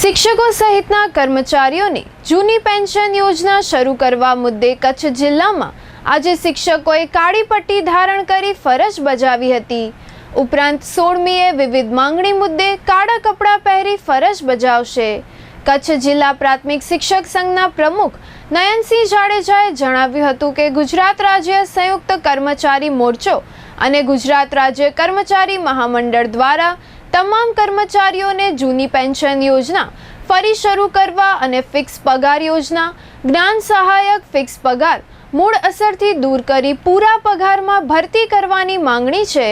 શિક્ષકો સહિતના કર્મચારીઓની જૂની પેન્શન યોજના શરૂ કરવા મુદ્દે કચ્છ જિલ્લામાં આજે શિક્ષકોએ કાળી પટ્ટી ધારણ કરી ફરજ બજાવી હતી. ઉપરાંત સોળમીએ વિવિધ માંગણી મુદ્દે કાળા કપડાં પહેરી ફરજ બજાવશે. કચ્છ જિલ્લા પ્રાથમિક શિક્ષક સંઘના પ્રમુખ નયનસિંહ જાડેજાએ જણાવ્યું હતું કે ગુજરાત રાજ્ય સંયુક્ત કર્મચારી મોરચો અને ગુજરાત રાજ્ય કર્મચારી મહામંડળ દ્વારા તમામ કર્મચારીઓને જૂની પેન્શન યોજના, ફરી શરૂ કરવા અને ફિક્સ પગાર યોજના, જ્ઞાન સહાયક ફિક્સ પગાર, મૂળ અસરથી દૂર કરી પૂરા પગારમાં ભરતી કરવાની માંગણી છે.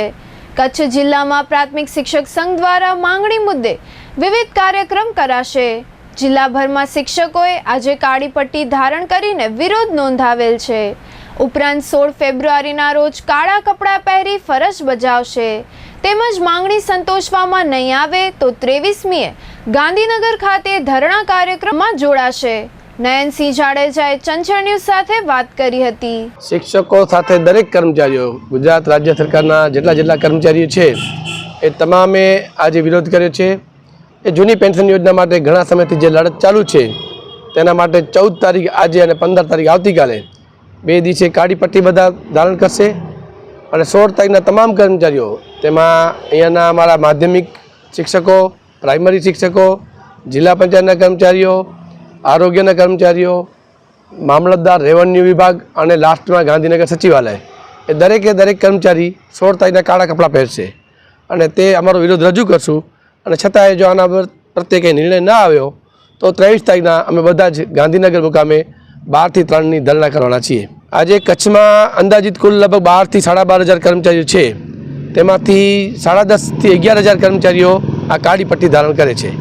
કચ્છ જિલ્લામાં પ્રાથમિક શિક્ષક સંઘ દ્વારા માંગણી મુદ્દે વિવિધ કાર્યક્રમ કરાશે. જિલ્લાભરમાં શિક્ષકોએ આજે કાળી પટ્ટી ધારણ કરીને વિરોધ નોંધાવેલ છે. ઉપરાંત સોળ ફેબ્રુઆરીના રોજ કાળા કપડાં પહેરી ફરજ બજાવશે. તેમજ માંગણી સંતોષવામાં નહીં આવે તો ત્રેવીસમીએ ગાંધીનગર ખાતે ધરણા કાર્યક્રમમાં જોડાશે. નયનસિંહ જાડેજાએ ચંચળ ન્યૂઝ સાથે વાત કરી હતી. શિક્ષકો સાથે દરેક કર્મચારીઓ, ગુજરાત રાજ્ય સરકારના જેટલા જેટલા કર્મચારીઓ છે, એ તમામે આજે વિરોધ કર્યો છે. એ જૂની પેન્શન યોજના માટે ઘણા સમયથી જે લડત ચાલુ છે, તેના માટે ચૌદ તારીખ આજે અને પંદર તારીખ આવતીકાલે બે દિવસે કાળી પટ્ટી બધા ધારણ કરશે અને સોળ તારીખના તમામ કર્મચારીઓ, તેમાં અહીંયાના અમારા માધ્યમિક શિક્ષકો, પ્રાઇમરી શિક્ષકો, જિલ્લા પંચાયતના કર્મચારીઓ, આરોગ્યના કર્મચારીઓ, મામલતદાર રેવન્યુ વિભાગ અને લાસ્ટમાં ગાંધીનગર સચિવાલય. એ દરેકે દરેક કર્મચારી સોળ તારીખના કાળા કપડાં પહેરશે. અને તે અમારો વિરોધ રજૂ કરશું. અને છતાંય જો આના પર પ્રત્યે કંઈ નિર્ણય ના આવ્યો, તો ત્રેવીસ તારીખના અમે બધા જ ગાંધીનગર મુકામે બારથી ત્રણની ધરણા કરવાના છીએ. આજે કચ્છમાં અંદાજિત કુલ લગભગ બારથી સાડા બાર હજાર કર્મચારીઓ છે. તેમાંથી સાડા દસથી અગિયાર હજાર કર્મચારીઓ આ કાળી પટ્ટી ધારણ કરે છે.